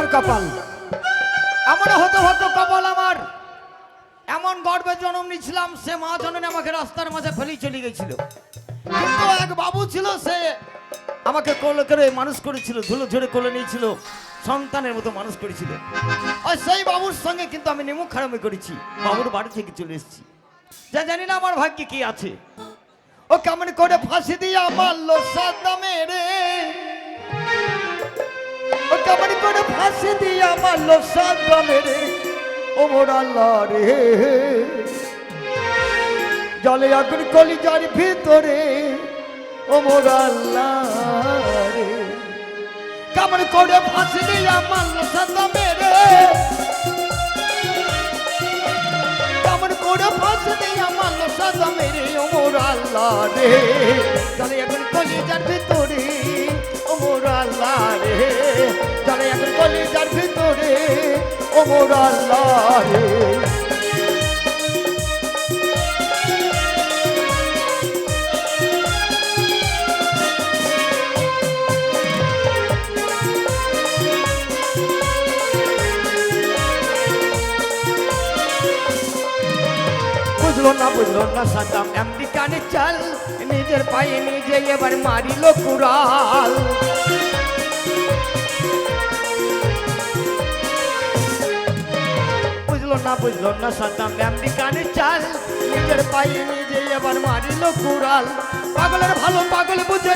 সোনার কপাল। এমন হতো কপাল আমার। এমন গর্বে জন্ম নিয়েছিলাম সে মা জননী আমাকে রাস্তার মাঝে ফেলেই চলে গেছিল। কিন্তু এক বাবু ছিল সে, আমাকে কোলে করে মানুষ করেছিল, ধুলো ঝরে কোলে নিয়েছিল, সন্তানের মতো মানুষ করেছিল। আর সেই বাবুর সঙ্গে কিন্তু আমি নিমুখ খারামি করেছি, বাবুর বাড়ি থেকে চলে এসেছি। যা জানি না আমার ভাগ্যে কি আছে। ও কেমন করে ফাঁসি দিয়ে মারলো সাদ্দামে রে ও কেমন করে ফাঁসি দিয়ে মারলো সাদ্দামে রে। ও মোর আল্লাহ রে। জলে আগুন কলিজার ভিতরে, ও মোর আল্লাহ রে। কেমন করে ফাঁসি দিয়ে মারলো সাদ্দামে রে। করে ফাঁসি দিয়ে মারলো সাদ্দামে রে, ও মোর আল্লাহ রে। জলে আগুন কলিজার ভিতরে আল্লাহ রে। যারা এখন কলিজার ভিতরে ওমর আল্লাহ রে। বুঝলো না বুঝলো না সাদাম আমেরিকানে চাল। নিজের পায়ে নিজে এবার মারিল কুড়াল। বুঝলো না বুঝলো না সাদাম আমেরিকানে চাল। নিজের পায়ে নিজে এবার মারিল কুড়াল। পাগলের ভালো পাগল বুঝে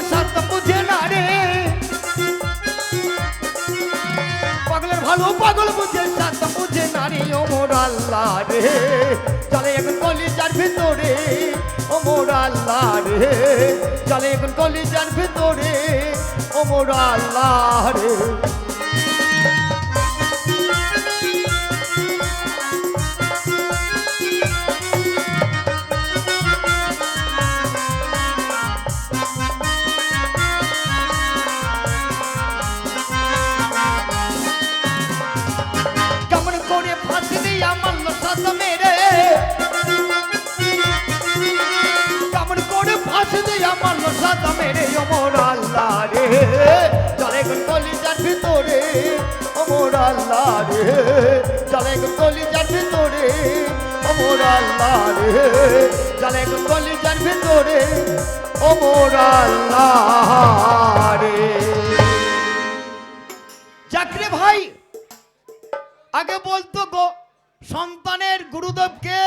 বুঝে নারী ও মোর আল্লাহ রে? চলে এখন কলিজার ভিতরে, ও মোর আল্লাহ রে। চলে এখন কলিজার ভিতরে, ও আল্লাহ রে। আল্লাহ রে গেল কলিজার ভিতরে অমর আল্লাহ রে গেল কলিজার ভিতরে অমর আল্লাহ রে চাকরি ভাই, আগে বলতো গো, সন্তানের গুরুদেবকে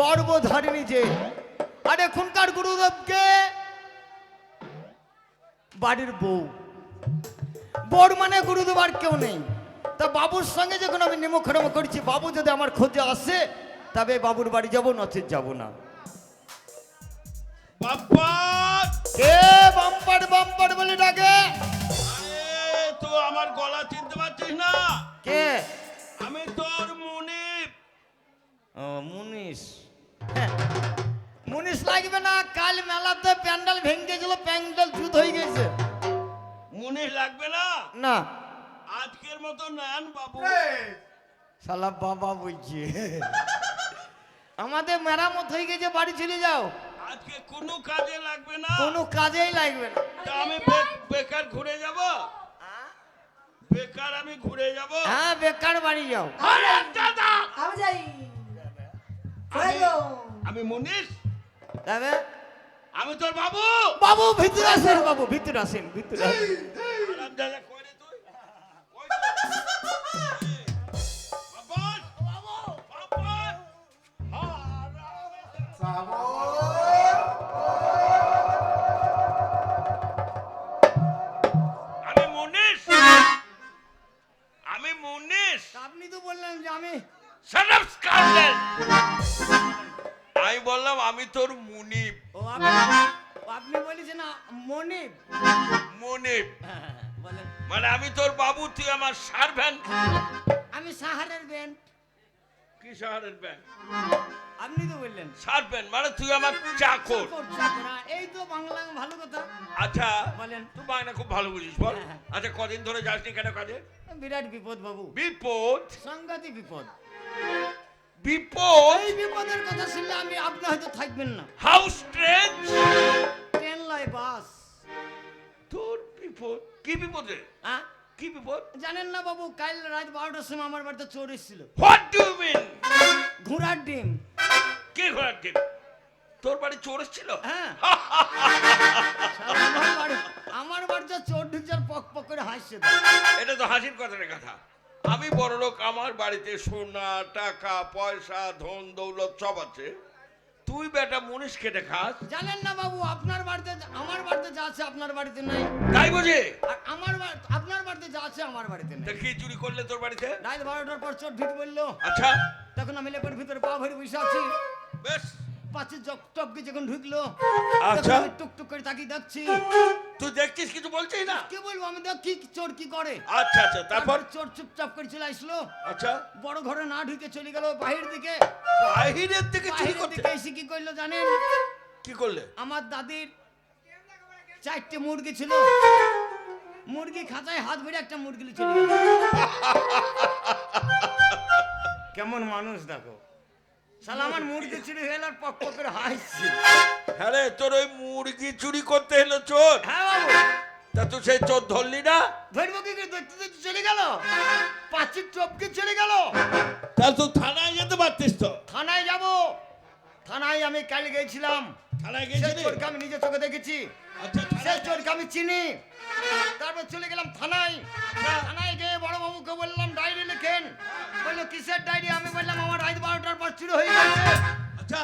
গর্ভধারিণী যে, আর এখনকার গুরুদেবকে বাড়ির বউ। বউর মানে গুরুদেব আর কেউ নেই। তা বাবুর সঙ্গে যখন আমি নিমখরম করছি বাবু যদি আমার খোঁজে আসে তবে বাবুর বাড়ি যাব নচেত যাব না। কে বাম্পার বাম্পার বলে ডাকে। তো আমার গলা চিনতে পারছিস না? কে? আমি তোর মুনিপ মুনিশ। হ্যাঁ, মুনিশ লাগবে না কাল মেলাতে প্যান্ডেল ভেঙে গেছিল প্যান্ডেল চুত হয়ে গেছে। মুনিশ লাগবে না? না। আজকের মতো নেন বাবু। শালা বাবা বলছে। আমাদের মেরামত হয়ে গেছে বাড়ি চলে যাও। আজকে কোনো কাজে লাগবে না। কোনো কাজেই লাগবে না। তা আমি বেকার ঘুরে যাব? বেকার আমি ঘুরে যাব? হ্যাঁ বেকার বাড়ি যাও। আরে দাদা! আমি যাই। আমি- মুনিশ তবে আমি তোর বাবু। বাবু ভিতরে আসেন বাবু ভিতরে আসেন ভিতরে! আমি মুনিশ। আমি মুনিশ। আপনি তো বললেন যে আমি আমি বললাম আমি তোর মুনিব ও আপনি বলেছেন আ, মনিব। হ্যাঁ, বলেন। মানে আমি তোর বাবু তুই আমার সার্ভেন্ট আমি সাহারের ব্যান্ড কি শহরের ব্যাংক আপনি তো বললেন। সার্ভেন্ট মানে তুই আমার চাকর হ্যাঁ, এই তো বাংলা ভালো কথা। আচ্ছা বলেন। তুই বাংলা খুব ভালো বুঝিস বল। হ্যাঁ, হ্যাঁ। আচ্ছা কদিন ধরে যাসনি কেন কাজে? বিরাট বিপদ বাবু। বিপদ? সাংঘাতিক বিপদ। বিপদ? এই বিপদের কথা শুনলে আমি আপনি হয়তো থাকবেন না। হাউ স্ট্রেঞ্জ ট্রেন লয় বাস তোর বিপদ? কি বিপদে? হ্যাঁ? কি বিপদ? জানেন না বাবু কাল রাত বারোটার সময় আমার বাড়িতে চোর এসেছিল। হোয়াট ডু মিন ঘোড়ার ডিম। কে ঘোড়ার ডিম? তোর বাড়ি চোর ছিল হ্যাঁ। আমার বাড়িতে চোর ঢুকছে পক পক করে হাসছে। এটা তো হাসির কথার কথা। আমি বড় লোক আমার বাড়িতে সোনা টাকা পয়সা ধন দৌলত সব আছে। তুই বেটা মুনিশ খেটে খাস। জানেন না বাবু আপনার বাড়িতে আমার বাড়িতে যা আছে আপনার বাড়িতে নাই। তাই বুঝি? আর আমার আপনার বাড়িতে যা আছে আমার বাড়িতে নেই। কি চুরি করলে তোর বাড়িতে? রাত বারোটার পর চোর ঢুক বলল আচ্ছা। তখন আমি লেপের ভিতরে পা ভরে বসে আছি। বেশ। টপকে যখন ঢুকলো আচ্ছা। তখন টুক টুক করে তাকিয়ে দেখছি। তুই দেখছিস কিছু বলছিস না? কি বলব আমি দেখ কি চোর কি করে। আচ্ছা আচ্ছা তারপর? চোর চুপচাপ করে চলে আসলো। আচ্ছা। বড় ঘরে না ঢুকে চলে গেল বাহির দিকে। বাহিরের থেকে চুরি করতে? এসে কি করল জানেন? কি করলে? আমার দাদির চারটে মুরগি ছিল। মুরগি খাঁচায় হাত ভরে একটা মুরগি নিয়ে চলে গেল। কেমন মানুষ দেখো। শালা আমার মুরগি চুরি হয়ে আর পক হাসছে। হ্যাঁ রে তোর ওই মুরগি চুরি করতে এলো চোর? হ্যাঁ বাবু। তা তুই সেই চোর ধরলি না? ধরবো কি করে? দেখতে চলে গেল? পাঁচির চপকে চলে গেল? তাহলে তুই থানায় যেতে পারতিস তো? থানায় যাব। থানায় আমি কাল গেছিলাম। থানায় সে চোরকে আমি নিজে চোখে দেখেছি। আচ্ছা চোরকে আমি চিনি। তারপর চলে গেলাম থানায়। থানায় গিয়ে বড় বাবুকে বললাম ডায়েরি লিখেন। বলল কিসের ডায়েরি? আমি বললাম আমার রাত বারোটার পর চুরি হয়ে গেছে। আচ্ছা।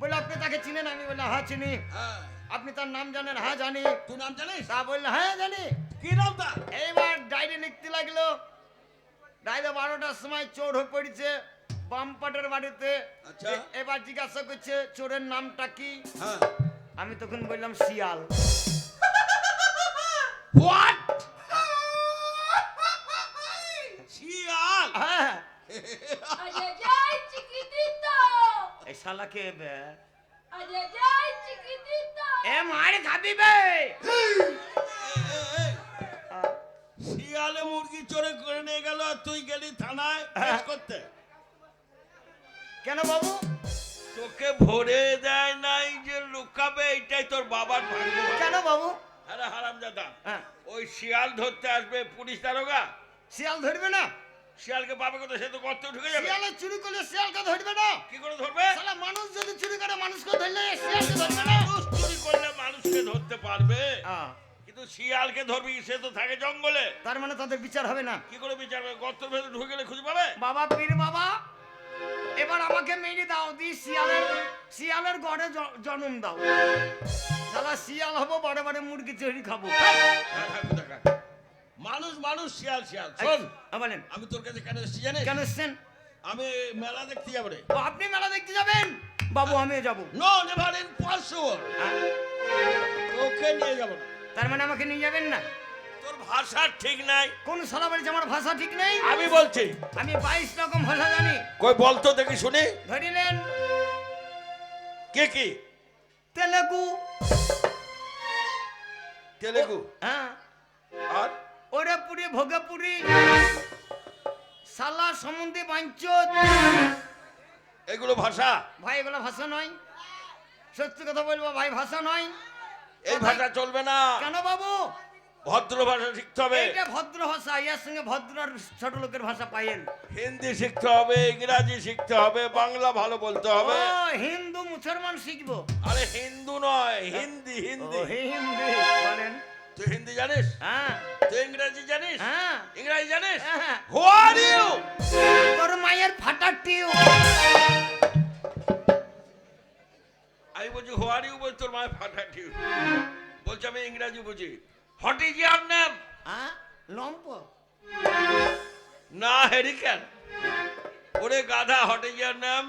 বলল আপনি তাকে চিনেন? আমি বললাম হ্যাঁ চিনি। হ্যাঁ। আপনি তার নাম জানেন? হ্যাঁ জানি। তুই নাম জানিস? তা বলল হ্যাঁ জানি। কি নাম তার? এইবার ডায়েরি লিখতে লাগল। ডায়েরি বারোটার সময় চোর হয়ে পড়েছে বামপাটের বাড়িতে। আচ্ছা। এবার জিজ্ঞাসা করছে চোরের নামটা কি? হ্যাঁ। আমি তখন বললাম শিয়াল। হোয়াট শিয়াল হ্যাঁ Ay, ay, ay, chiquitito. এই শালাকে বে। Ay, ay, ay, chiquitito. এ মার খাবি বে। শিয়ালে মুরগি চোরে করে নিয়ে গেল আর তুই গেলি থানায় হ্যাঁ। কেস করতে। কেন বাবু? তোকে ভরে দেয় নাই যে লুকাবে এটাই তোর বাবার ভাগ্য। কেন বাবু? আরে হারাম দাদা হ্যাঁ। ওই শিয়াল ধরতে আসবে পুলিশ দারোগা। শিয়াল ধরবে না? শিয়ালকে পাবে কোথায় সে তো গর্তে ঢুকে যাবে। শিয়ালে চুরি করলে শিয়ালকে ধরবে না। কি করে ধরবে? শালা মানুষ যদি চুরি করে মানুষকে ধরলে শিয়ালকে ধরবে না। মানুষ চুরি করলে মানুষকে ধরতে পারবে। আহ, কিন্তু শিয়ালকে ধরবি সে তো থাকে জঙ্গলে। তার মানে তাদের বিচার হবে না। কি করে বিচার হবে? গর্তের ভেতরে ঢুকে গেলে খুঁজে পাবে? বাবা পীর বাবা এবার আমাকে মেরে দাও দি শিয়ালের শিয়ালের গড়ে জন্ম দাও। শালা শিয়াল হব বড় বড় মুরগি চুরি খাব। হ্যাঁ। মানুষ মানুষ শিয়াল শিয়াল। শোন বলেন। আমি তোর কাছে কেন এসেছি জানিস? কেন এসছেন? আমি মেলা দেখতে যাব রে। ও, আপনি মেলা দেখতে যাবেন? বাবু আমি যাব। নো নেভার ইম্পসিবল তোকে নিয়ে যাব না। তার মানে আমাকে নিয়ে যাবেন না? তোর ভাষা ঠিক নাই। কোন সালা বাড়িতে আমার ভাষা ঠিক নেই? আমি বলছি। আমি বাইশ রকম ভাষা জানি। কই বলতো দেখি শুনি। ধরিলেন কে কি? তেলেগু। তেলেগু? হ্যাঁ। আর? ওরে পুরি ভোগেপুরি সালা সম্বন্ধে বাঞ্চত। এগুলো ভাষা? ভাই এগুলো ভাষা নয়। সত্যি কথা বলব ভাই ভাষা নয়। এই ভাষা চলবে না। কেন বাবু? ভদ্র ভাষা শিখতে হবে। এইটা ভদ্র ভাষা ইয়ার সঙ্গে ভদ্র ছোট লোকের ভাষা পাইয়েন হিন্দি শিখতে হবে ইংরাজি শিখতে হবে বাংলা ভালো বলতে হবে। হিন্দু মুসলমান শিখব। আরে হিন্দু নয় হিন্দি হিন্দি। হিন্দি বলেন। তুই হিন্দি জানিস? হ্যাঁ। তুই ইংরেজি জানিস? হ্যাঁ। ইংরাজি জানিস। হু আর ইউ তোর মায়ের ফাটার টিউ। আমি বলছি হু আর ইউ বলছি তোর মায়ের ফাটা ঠিক বলছি আমি ইংরেজি বুঝি। হোয়াট ইজ ইয়ার নেম হ্যাঁ লম্প। না হেরিকেন ওরে গাধা হোয়াট ইজ ইয়ার নেম